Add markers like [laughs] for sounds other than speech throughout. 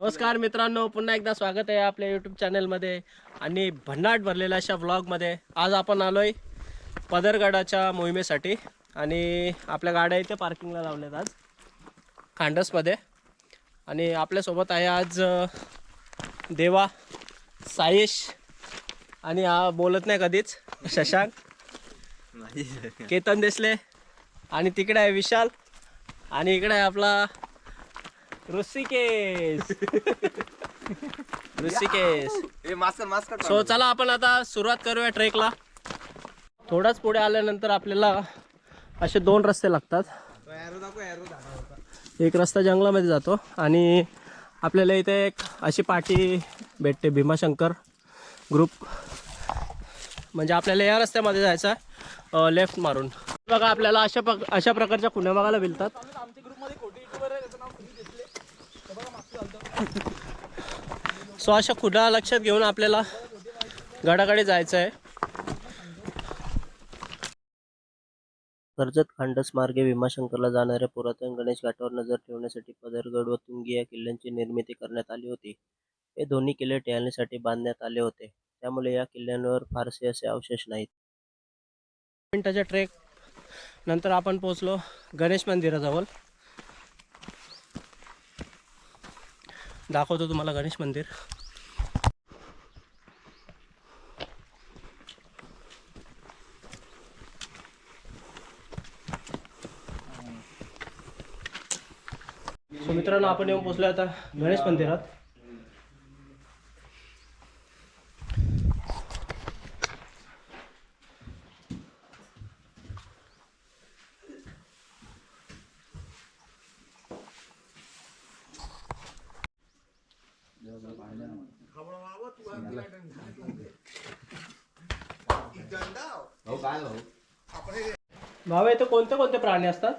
नमस्कार मित्रांनो पुन्हा एकदा स्वागत आहे आपल्या यूट्यूब चॅनलमध्ये आणि भन्नाट भरलेल्या अशा व्लॉगमध्ये आज आपण आलोय पदरगडाच्या मोहिमेसाठी आणि आपल्या गाड्या इथे पार्किंगला लावल्यात आज खांडसमध्ये. आणि आपल्यासोबत आहे आज देवा सायेश आणि हा बोलत नाही कधीच शशांक केतन देसले आणि तिकडे आहे विशाल आणि इकडे आहे आपला ऋषिकेश. [laughs] ऋषिकेश. सो चला आपण आता सुरुवात करूया ट्रेकला. थोडाच पुढे आल्यानंतर आपल्याला असे दोन रस्ते लागतात. एक रस्ता जंगलामध्ये जातो आणि आपल्याला इथे एक अशी पाठी भेटते भीमाशंकर ग्रुप म्हणजे आपल्याला या रस्त्यामध्ये जायचं आहे लेफ्ट मारून. बघा आपल्याला अशा अशा प्रकारच्या खुण्या बघायला मिळतात. सो अशा खुडा लक्षात घेऊन आपल्याला गडाकडे जायचं आहे कर्जत खांडस मार्गे भीमाशंकरला जाणाऱ्या पुरातन गणेश घाटावर नजर ठेवण्यासाठी पदरगड व तुंगी या किल्ल्यांची निर्मिती करण्यात आली होती. हे दोन्ही किल्ले टेहळणीसाठी बांधण्यात आले होते. त्यामुळे या किल्ल्यांवर फारसे असे अवशेष नाहीत. मिनिटाच्या ट्रेक नंतर आपण पोहोचलो गणेश मंदिराजवळ. दाखवतो तुम्हाला गणेश मंदिर. सो मित्रांनो आपण येऊन पोचलो आता गणेश मंदिरात भावा इथे कोणते कोणते प्राणी असतात?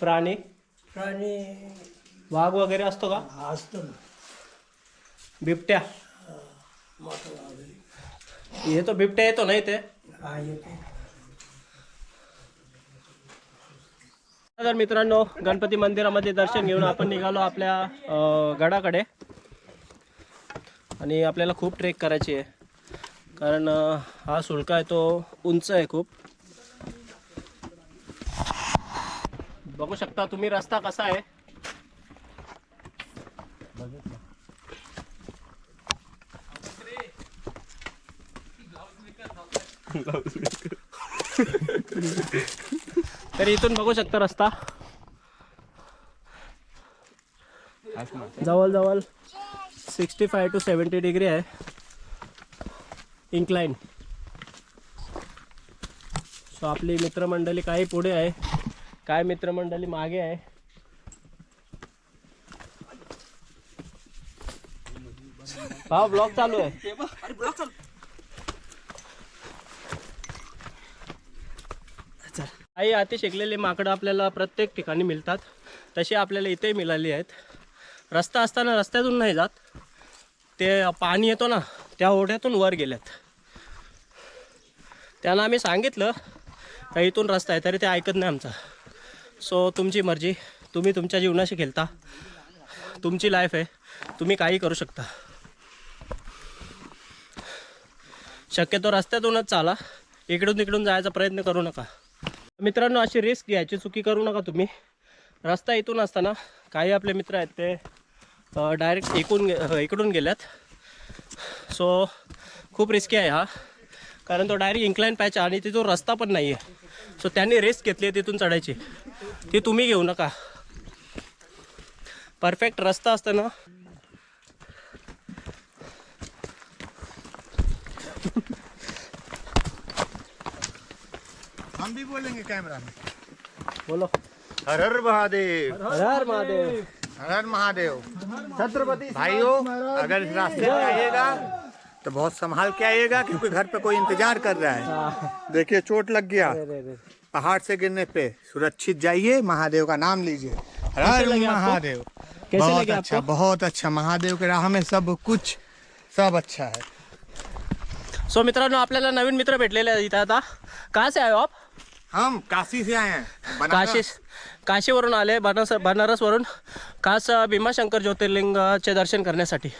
प्राणी. प्राणी. वाघ वगैरे असतो का? असतो बिबट्या. येतो बिबट्या येतो ना इथे? तर मित्रांनो गणपती मंदिरामध्ये दर्शन घेऊन आपण निघालो आपल्या गडाकडे. आणि आपल्याला खूप ट्रेक करायची आहे. कारण हा सुळका आहे तो उंच आहे खूप. बघू शकता तुम्ही रस्ता कसा आहे. तर इथून बघू शकता रस्ता. जवळजवळ sixty five to seventy degree आहे. इन्क्लाइन सो आपली मित्रमंडळी काही पुढे आहे. काय मित्रमंडळी मागे आहे? भाव ब्लॉग चालू आहे. काही अति शेकलेले माकडं आपल्याला प्रत्येक ठिकाणी मिळतात. तशी आपल्याला इथे मिळाली आहेत. रस्ता असताना रस्त्यातून नाही जात. ते पाणी येतो ना त्या ओढ्यातून वर गेल्यात त्यांना आम्ही सांगितलं का इथून रस्ता आहे तरी ते ऐकत नाही आमचा. सो तुमची मर्जी. तुम्ही तुमच्या जीवनाशी खेळता. तुमची लाईफ आहे. तुम्ही काही करू शकता. शक्यतो रस्त्यातूनच चाला. इकडून तिकडून जायचा प्रयत्न करू नका. मित्रांनो अशी रिस्क घ्यायची चुकी करू नका तुम्ही. रस्ता इथून असताना काही आपले मित्र आहेत ते डायरेक्ट इकून इकडून गेल्यात. सो खूप रिस्की आहे हा. कारण तो डायरेक्ट इन्क्लाइन पॅच आणि तिथून रस्ता पण नाही आहे सो त्यांनी रिस्क घेतली आहे तिथून चढायची. ती तुम्ही घेऊ नका. परफेक्ट रस्ता असताना हम भी बोलेंगे कैमरा में. बोलो. हर हर महादेव. हर हर महादेव. हर हर महादेव. छत्रपति भाइयों अगर इस रास्ते में आइएगा तो बहुत संभाल के आइएगा क्योंकि घर पे कोई इंतज़ार कर रहा है। देखिए चोट लग गया। पहाड़ से गिरने पे सुरक्षित जाइए महादेव का नाम लीजिए। हर? महादेव। बहुत अच्छा? बहुत अच्छा। महादेव के राह में सब कुछ सब अच्छा है। सो मित्रांनो आपल्याला नवीन मित्र भेटलेले इथं आता. कहाँ से आए हो आप? हम काशी से आए हैं बनारस। काशी काशीवरून आले बनारस बनारसवरून. खास अ, भीमाशंकर ज्योतिर्लिंगचे दर्शन करण्यासाठी.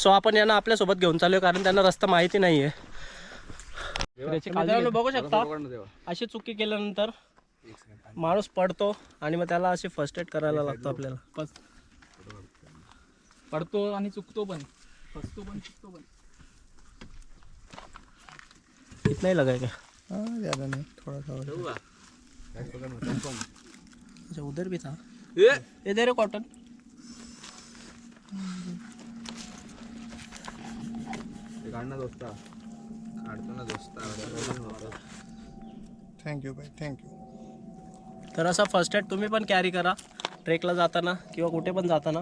सो आपण यांना आपल्यासोबत घेऊन चालू कारण त्यांना रस्ता माहिती नाही आहे. बघू शकता अशी चुकी केल्यानंतर माणूस पडतो आणि मग त्याला अशी फर्स्ट एड करायला लागतो आपल्याला. पडतो आणि चुकतो पण. फसतो पण चुकतो पण. इतना लगा क्या हाँ, ज्यादा नहीं थोड़ा सा उधर भी था. ये. दे रहे कॉटन थँक्यू भाई थँक्यू तर असा फर्स्ट एड तुम्ही पण कॅरी. करा ट्रेकला जाताना किंवा कुठे पण जाताना.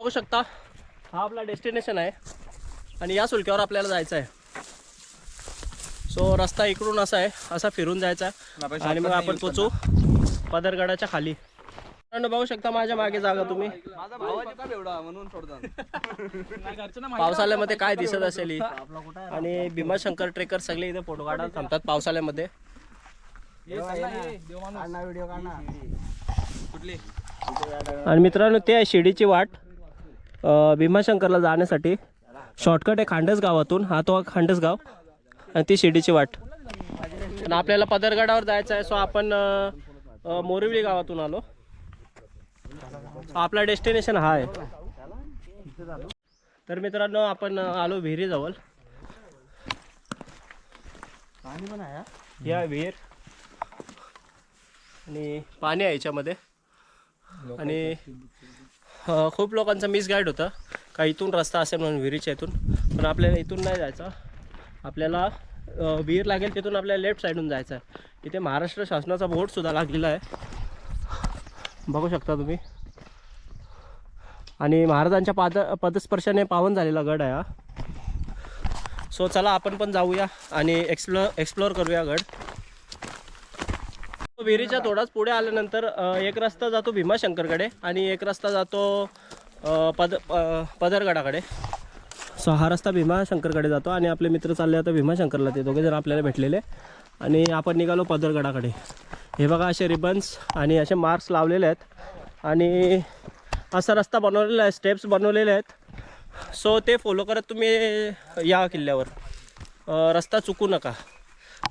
बघू शकता हा आपला डेस्टिनेशन आहे. आणि या सुलक्यावर आपल्याला जायचं आहे. सो रस्ता इकडून असा आहे असा फिरून जायचा आहे. आणि मग आपण पोचू पदरगडाच्या खाली. बघू शकता माझ्या मागे जागा तुम्ही. पावसाळ्यामध्ये काय दिसत असेल ही. आणि भीमाशंकर ट्रेकर सगळे इथे फोटो काढायला थांबतात पावसाळ्यामध्ये. आणि मित्रांनो ते आहे शिडीची वाट. भीमाशंकरला जाण्यासाठी. शॉर्टकट आहे खांडस गावातून. हा तो खांडस गाव. आणि ती शिडीची वाट. आणि आपल्याला पदरगडावर जायचं आहे सो आपण मोरिवली गावातून आलो. आपला डेस्टिनेशन हा आहे. तर मित्रांनो आपण आलो विहिरीजवळ. या विहीर आणि पाणी आहे याच्यामध्ये. आणि खूप लोकांचं मिसगाईड होतं. का इथून रस्ता असेल म्हणून विहिरीच्या इथून. पण आपल्याला इथून नाही जायचं. आपल्याला विहीर लागेल तिथून आपल्याला लेफ्ट साईडून जायचं आहे. इथे महाराष्ट्र शासनाचा बोर्डसुद्धा लागलेला आहे. बघू शकता तुम्ही. आणि महाराजांच्या पाद पदस्पर्शाने पावन झालेला गड आहे हा. सो चला आपण पण जाऊया आणि एक्सप्लोर एक्सप्लोअर करूया गड. विहिरीच्या थोडाच पुढे आल्यानंतर एक रस्ता जातो भीमाशंकरकडे आणि एक रस्ता जातो पद पदरगडाकडे. सो हा रस्ता भीमाशंकरकडे जातो आणि आपले मित्र चालले आता भीमाशंकरला ते दोघे जण आपल्याला भेटलेले. आणि आपण निघालो पदरगडाकडे. हे बघा असे रिबन्स आणि असे मार्क्स लावलेले आहेत. आणि असा रस्ता बनवलेला आहे स्टेप्स बनवलेले आहेत. सो ते फॉलो करत तुम्ही या किल्ल्यावर. रस्ता चुकू नका.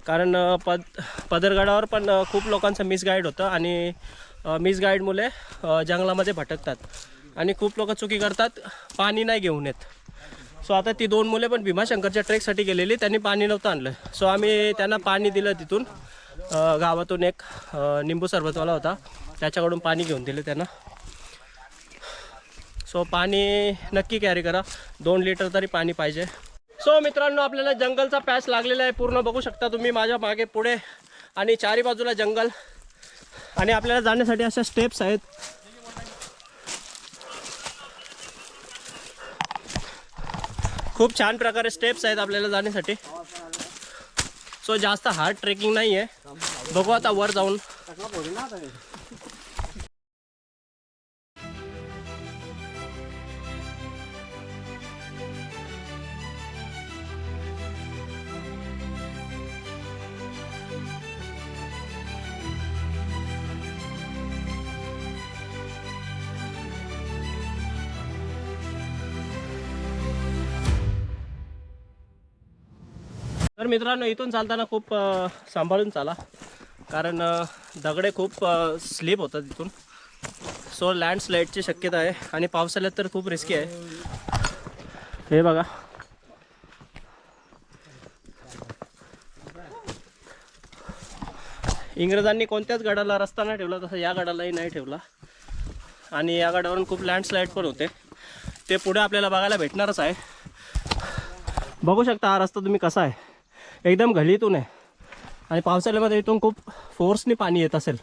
कारण पद पदरगडावर पण खूप लोकांचं मिसगाईड होतं आणि मिसगाईडमुळे जंगलामध्ये भटकतात. आणि खूप लोक चुकी करतात पाणी नाही घेऊन येत. सो आता ती दोन मुले पण भीमाशंकरच्या ट्रेकसाठी गेलेली त्यांनी पाणी नव्हतं आणलं. सो आम्ही त्यांना पाणी दिलं तिथून. गावातून एक निंबू सरबतवाला होता. त्याच्याकडून पाणी घेऊन दिलं त्यांना. सो पाणी नक्की कॅरी करा. दोन लिटर तरी पाणी पाहिजे. सो मित्रांनो आपल्याला जंगलचा पॅच लागलेला आहे. पूर्ण बघू शकता तुम्ही माझ्या मागे पुढे आणि चारी बाजूला जंगल. आणि आपल्याला जाण्यासाठी अशा स्टेप्स आहेत. खूप छान प्रकारे स्टेप्स आहेत आपल्याला जाण्यासाठी. सो जास्त हार्ड ट्रेकिंग नाही आहे बघू आता वर जाऊन. तर मित्रांनो इथून चालताना खूप सांभाळून चाला. कारण दगडे खूप स्लिप होतात इथून. सो लँडस्लाईडची शक्यता आहे. आणि पावसाळ्यात तर खूप रिस्की आहे. हे बघा. इंग्रजांनी कोणत्याच गडाला रस्ता नाही ठेवला तसं या गडालाही नाही ठेवला. आणि या गडावरून खूप लँडस्लाईड पण होते. ते पुढे आपल्याला बघायला भेटणारच आहे. बघू शकता हा रस्ता तुम्ही कसा आहे. एकदम घलीतून आहे. आणि पावसाळ्यामध्ये इथून खूप फोर्सनी पाणी येत असेल.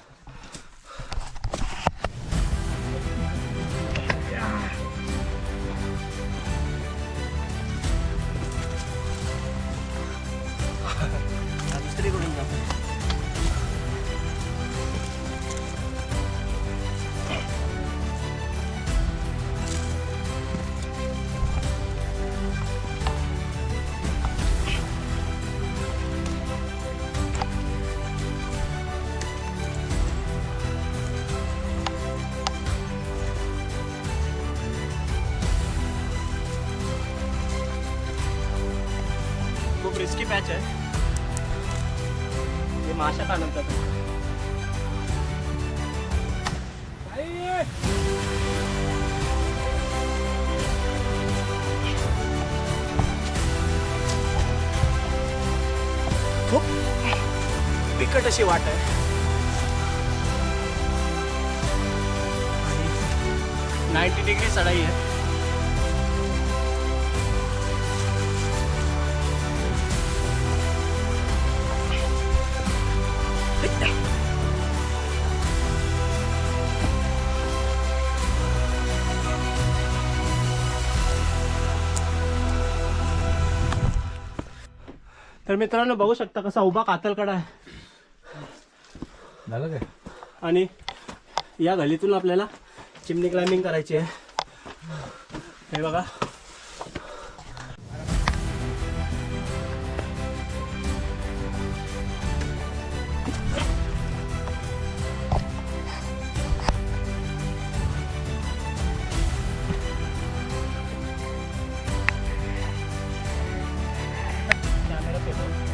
नाईन्टी डिग्री चढाई आहे. तर मित्रांनो बघू शकता कसा उभा कातलकडा आहे. झालं काय? आणि या गलीतून आपल्याला चिमणी क्लाइम्बिंग करायची आहे. हे बघा. कॅमेरा पेपर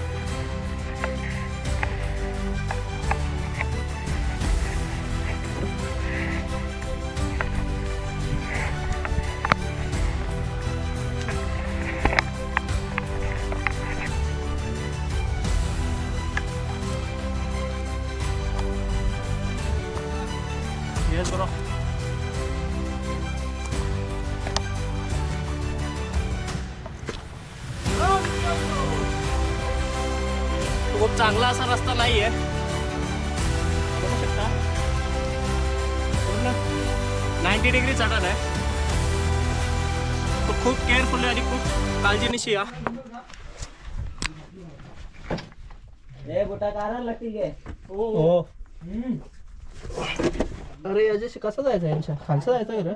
खूप काळजीनिशी या हो. अरे याच्याशी कसं जायचं यांच्या? खालचं जायचं का रे?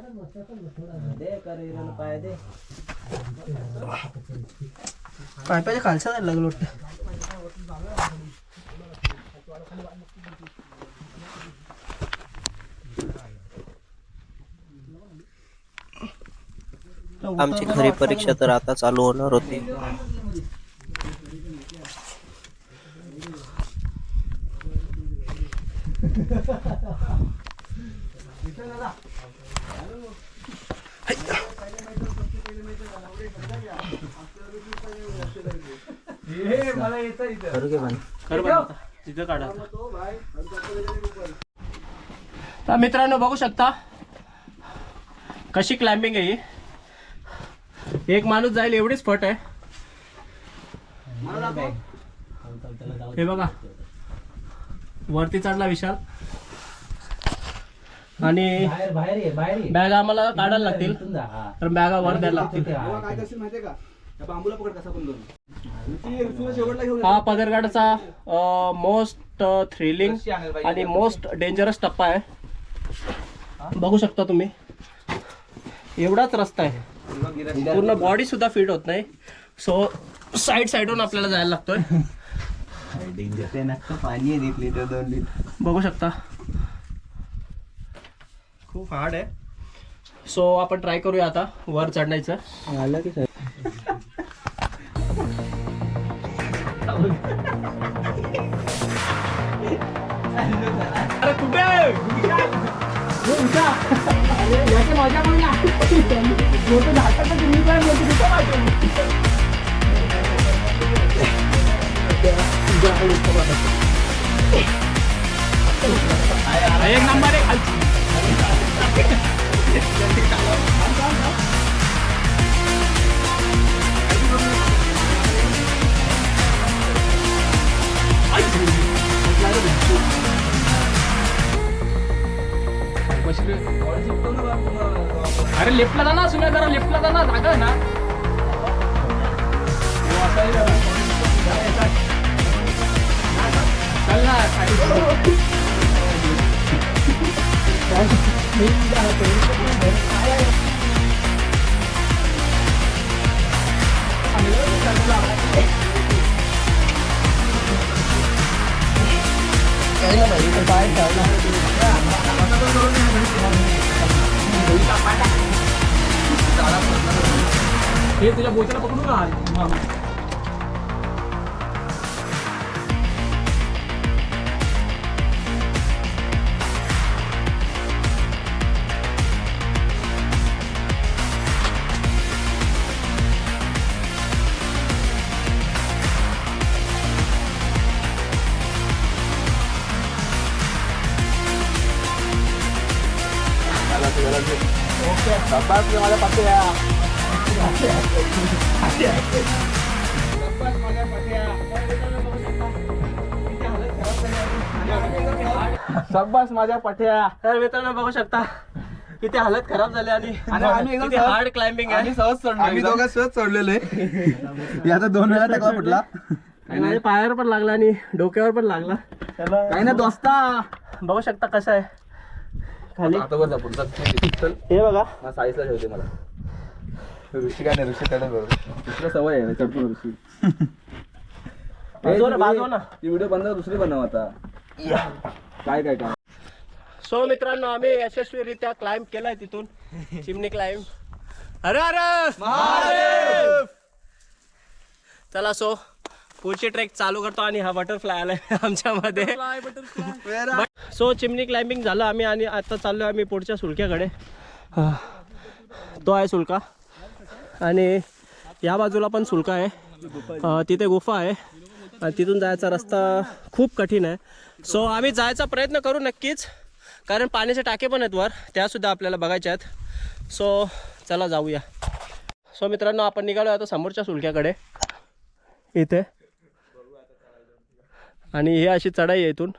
पाय पाहिजे खालचं जायला लागलं वाटतं. आमची खरी परीक्षा तर आता चालू होणार होती. मित्रांनो बघू शकता कशी क्लाइम्बिंग आहे ही. एक माणूस जाईल एवढीच फट आहे. हे बघा. वरती चढला विशाल. आणि बॅग आम्हाला काढायला लागतील. तर बॅगा वर द्यायला लागतील. हा पदरगडचा मोस्ट थ्रिलिंग आणि मोस्ट डेंजरस टप्पा आहे. बघू शकता तुम्ही. एवढाच रस्ता आहे. पूर्ण बॉडी सुद्धा फिट होत नाही. सो साईड साईडून आपल्याला जायला लागतोय. पाणी एक लिटर दोन लिटर बघू शकता. खूप हार्ड आहे. सो आपण ट्राय करूया आता वर चढण्याचं. आलं की अरे कुठे एक नंबर आहे खालची अरे लिफ्टला जा ना सुम्या जरा लिफ्टला जा ना जागा आहे ना. चल ना चालणार हे तुझ्या बोचाला पकडू का शाबास रे माझ्या पाट्या शाबास माझ्या पाट्या तर मित्रांनो बघू शकता. किती हालत खराब झाली आणि आणि आम्ही एकदम किती सहज- हार्ड क्लाइम्बिंग आहे. आम्ही सहज आम्ही दोघं सहज चढलेले याचा दोन वेळा टाकला कुठला आणि माझ्या पायावर पण लागला आणि डोक्यावर पण लागला. काही ना दोस्ता. बघू शकता कसं आहे. खाली? आता जा पुढचा चल. हे बघा. हा साईजला ठेवते मला. ऋषी काय नाही ऋषी चढत बरोबर दुसरं सवय आहे चढतो ऋषी. बाजू ना बाजू ना ती व्हिडिओ बंद कर, दुसरी बनव आता. काय काय काय? सो मित्रांनो आम्ही यशस्वीरित्या क्लाइंब केलाय तिथून. चिमणी क्लाइंब अरे अरे चला सो. पुढची ट्रेक चालू करतो आणि हा बटरफ्लाय आलाय [laughs] आमच्यामध्ये. सो चिमणी क्लाइम्बिंग झालं आम्ही आणि आता चाललो आम्ही पुढच्या सुलक्याकडे. तो आहे सुलका. आणि या बाजूला पण सुलका आहे. तिथे गुफा आहे. आणि तिथून जायचा रस्ता खूप कठीण आहे. सो आम्ही जायचा प्रयत्न करू नक्कीच. कारण पाण्याचे टाके पण आहेत वर. त्यासुद्धा आपल्याला बघायचे आहेत. सो चला जाऊया. सो मित्रांनो आपण निघालो आता समोरच्या सुलक्याकडे. इथे. आणि ही अशी चढाई आहे इथून.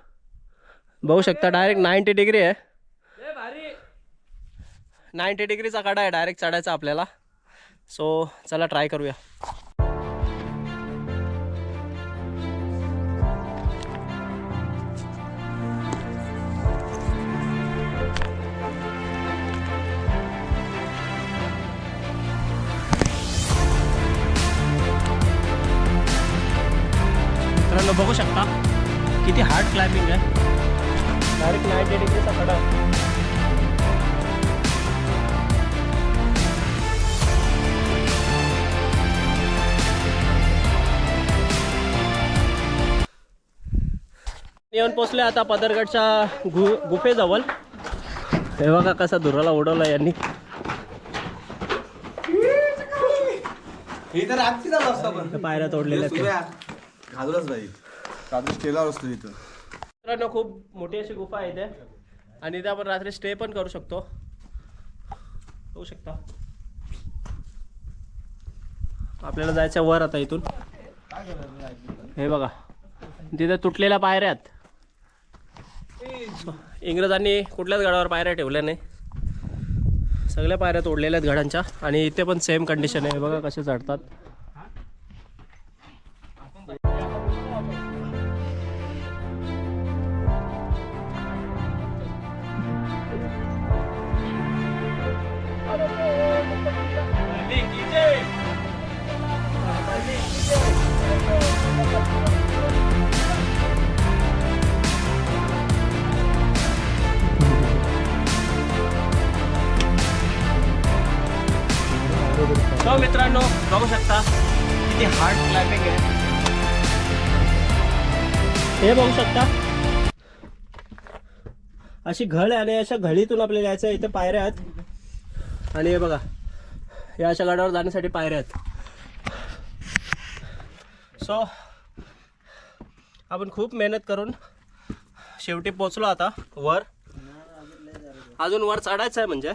बघू शकता डायरेक्ट नाईंटी डिग्री आहे. नाईंटी डिग्रीचा कडा आहे डायरेक्ट चढायचा आपल्याला. सो चला ट्राय करूया. मित्रांनो बघू शकता. किती हार्ड क्लाइम्बिंग आहे. डायरेक्ट नाईंटी डिग्रीचा आहे. येऊन पोचले आता पदरगडच्या गु गुफेजवळ. हे बघा कसा धुराला उडवला यांनी. पायऱ्या तोडलेल्या आहेत. घालूनच नाही. रात्री स्टेलावर असतो इथं. मित्रांनो खूप मोठी अशी गुफा आहे इथे. आणि इथे आपण रात्री स्टे पण करू शकतो. होऊ शकता. आपल्याला जायचं वर आता इथून. हे बघा. तिथे तुटलेल्या पायऱ्या आहेत. इंग्रजांनी कुठल्याच गडावर पायऱ्या ठेवल्या नाही. सगळ्या पायऱ्या तोडलेल्या आहेत गडांच्या. आणि इथे पण सेम कंडिशन आहे. हे बघा कसे चढतात. मित्रांनो बघू शकता किती हार्ड क्लाइम्बिंग आहे. हे बघू शकता. अशी घळ आहे आणि अशा घळीतून आपल्याला यायचं आहे. इथे पायऱ्या आहेत. आणि हे बघा या अशा गडावर जाण्यासाठी पायऱ्या आहेत. सो आपण खूप मेहनत करून शेवटी पोचलो आता वर. अजून वर चढायचं आहे म्हणजे.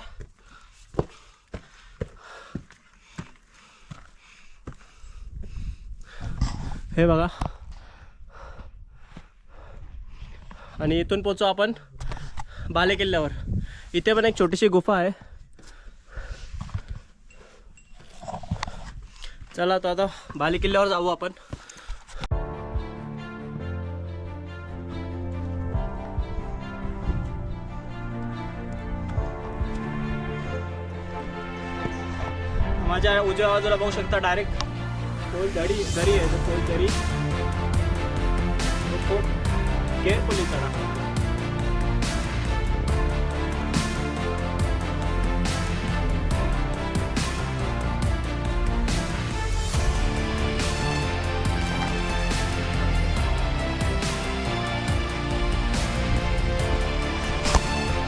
हे बघा आणि इथून पोचू आपण बाले किल्ल्यावर इथे पण एक छोटीशी गुफा आहे. चला तो आता बाले किल्ल्यावर जाऊ आपण. माझ्या उजव्या बाजूला बघू शकता डायरेक्ट खोल दरी दरी आहे तो खोल दरी खूप केअरफुली चढा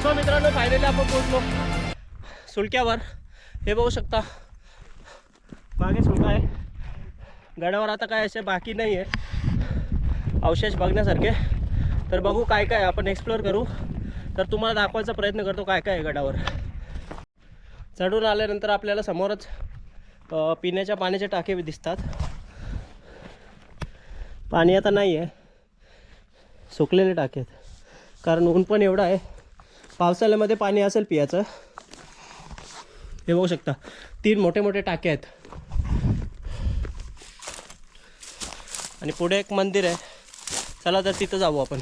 सो मित्रांनो फायनली आपण पोहोचलो. सुलक्यावर. हे बघू शकता. मागे सुलका आहे. गडावर आता काय असे बाकी नाही आहे अवशेष बघण्यासारखे. तर बघू काय काय आपण एक्सप्लोअर करू. तर तुम्हाला दाखवायचा प्रयत्न करतो काय काय आहे गडावर. चढून आल्यानंतर आपल्याला समोरच पिण्याच्या पाण्याचे टाके दिसतात. पाणी आता नाही आहे सुकलेले टाके आहेत. कारण ऊन पण एवढं आहे. पावसाळ्यामध्ये पाणी असेल पियाचं. हे बघू शकता. तीन मोठे मोठे टाके आहेत. आणि पुढे एक मंदिर आहे. चला तर तिथं जाऊ आपण.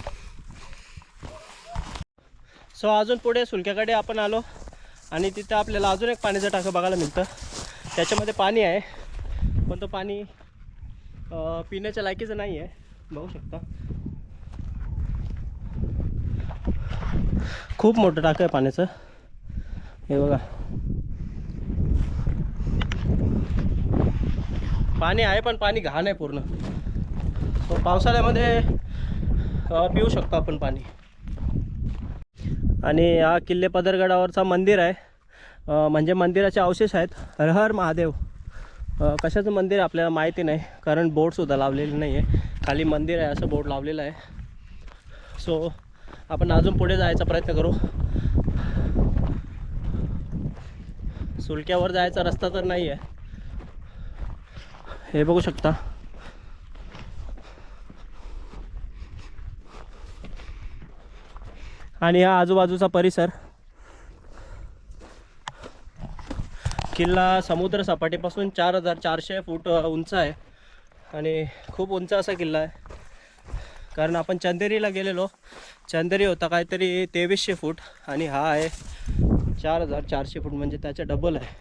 सो अजून पुढे सुलक्याकडे आपण आलो आणि तिथं आपल्याला अजून एक पाण्याचं टाकं बघायला मिळतं. त्याच्यामध्ये पाणी आहे पण तो पाणी पिण्याच्या लायकीचं नाही आहे. बघू शकता. खूप मोठं टाकं आहे पाण्याचं. हे बघा. पाणी आहे पण पाणी घाण आहे पूर्ण. पावसाळ्यामध्ये पिऊ शकतो आपण पाणी. आणि हा किल्ले पदरगडावरचा मंदिर आहे. म्हणजे मंदिराचे अवशेष आहेत. हर हर महादेव. कशाचं मंदिर आहे आपल्याला माहिती नाही. कारण बोर्डसुद्धा लावलेलं नाही आहे खाली मंदिर आहे असं बोर्ड लावलेलं आहे. सो आपण अजून पुढे जायचा प्रयत्न करू. सुलक्यावर जायचा रस्ता तर नाही आहे हे बघू शकता. आणि हा आजूबाजूचा परिसर. किल्ला समुद्र सपाटीपासून चार हजार चारशे फूट उंच आहे. आणि खूप उंच असा किल्ला आहे. कारण आपण चंदेरीला गेलेलो. चंदेरी होता काहीतरी तेवीसशे फूट आणि हा आहे चार हजार चारशे फूट म्हणजे त्याच्या डबल आहे.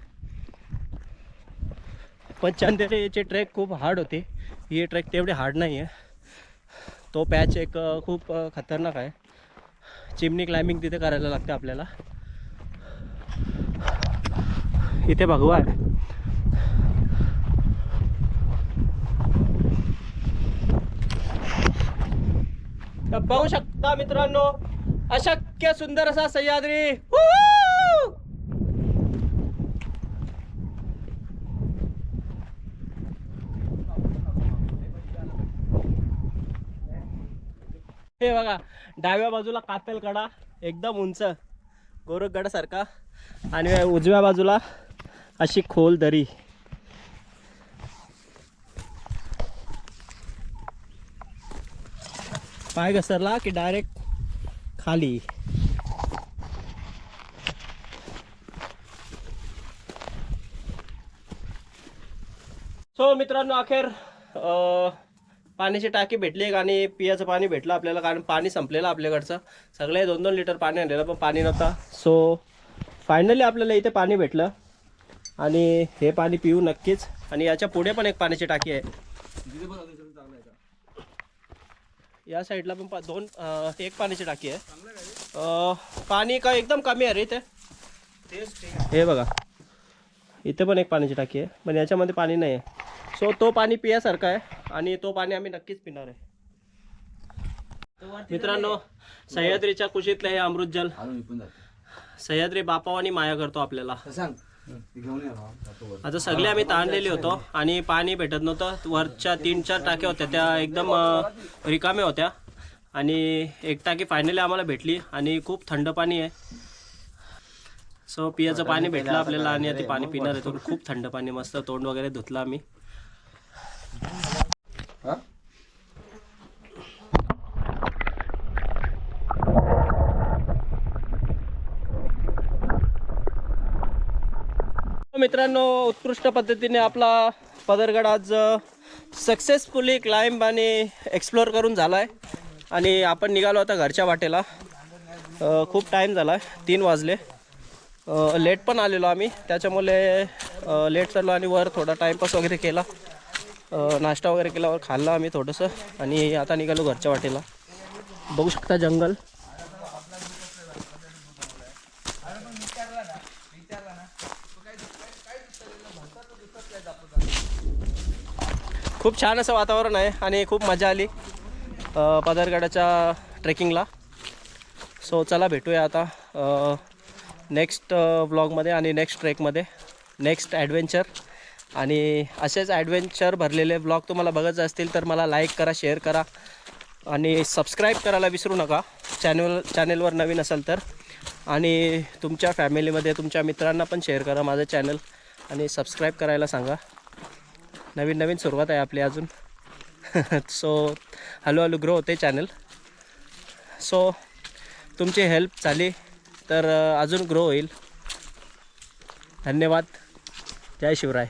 पण चंदेरीची ट्रेक खूप हार्ड होती. ही ट्रेक तेवढी हार्ड नाही आहे तो पॅच एक खूप खतरनाक आहे. चिमणी क्लाइम्बिंग तिथे करायला लागते आपल्याला. इथे भगवा आहे. तर पाहू शकता मित्रांनो अशक्य सुंदर असा सह्याद्री. हे बघा डाव्या बाजूला कातलकडा एकदम उंच गोरखगडासारखा. आणि उजव्या बाजूला अशी खोल दरी. पाय घसरला की डायरेक्ट खाली. सो मित्रांनो अखेर पाण्याची टाकी भेटली एक आणि पियाचं पाणी भेटलं आपल्याला कारण पाणी संपलेलं आपल्याकडचं. सगळे दोन दोन लिटर पाणी आणलेलं पण पाणी नव्हता. सो फायनली आपल्याला इथे पाणी भेटलं. आणि हे पाणी पिऊ नक्कीच. आणि याच्यापुढे पण एक पाण्याची टाकी आहे. या साईडला पण दोन एक पाण्याची टाकी आहे. पाणी का एकदम कमी आहे रे इथे? हे बघा. इथे पण एक पाण्याची टाकी आहे पण याच्यामध्ये पाणी नाही आहे. सो तो पाणी पियासारखा आहे आणि तो पाणी आम्ही नक्कीच पिणार आहे. मित्रांनो सह्याद्रीच्या कुशीतलं हे अमृत जल. सह्याद्री बापावानी माया करतो आपल्याला. आता सगळे आम्ही ताणलेले होतो आणि पाणी भेटत नव्हतं. वरच्या तीन चार टाक्या होत्या. त्या एकदम रिकाम्या होत्या. आणि एक टाकी फायनली आम्हाला भेटली आणि खूप थंड पाणी आहे. सो पियाचं पाणी भेटलं आपल्याला आणि आता पाणी पिणार आहे. खूप थंड पाणी मस्त तोंड वगैरे धुतलं आम्ही. मित्रांनो उत्कृष्ट पद्धतीने आपला पदरगड आज सक्सेसफुली क्लाइंब आणि एक्सप्लोअर करून झाला आहे आणि आपण निघालो आता घरच्या वाटेला. खूप टाईम झाला आहे तीन वाजले. लेट पण आलेलो आम्ही. त्याच्यामुळे लेट चाललो आणि वर थोडा टाईमपास वगैरे केला. नाश्ता वगैरे केल्यावर खाल्ला आम्ही थोडंसं. आणि आता निघालो घरच्या वाटेला. बघू शकता जंगल. खूप छान असं वातावरण आहे आणि खूप मजा आली अ, पदरगडाच्या ट्रेकिंगला. सो चला भेटूया आता नेक्स्ट ब्लॉगमध्ये आणि नेक्स्ट ट्रेकमध्ये नेक्स्ट ॲडव्हेंचर आणि असेच ॲडव्हेंचर भरलेले ब्लॉग तुम्हाला बघत असतील तर मला लाईक करा शेअर करा. आणि सबस्क्राईब करायला विसरू नका चॅनल चॅनेलवर नवीन असाल तर. आणि तुमच्या फॅमिलीमध्ये तुमच्या मित्रांना पण शेअर करा माझं चॅनल आणि सबस्क्राईब करायला सांगा. नवीन नवीन सुरुवात आहे आपली अजून. सो हळूहळू ग्रो होते चॅनल सो तुमची हेल्प झाली तर अजून ग्रो होईल. धन्यवाद. जय शिवराय.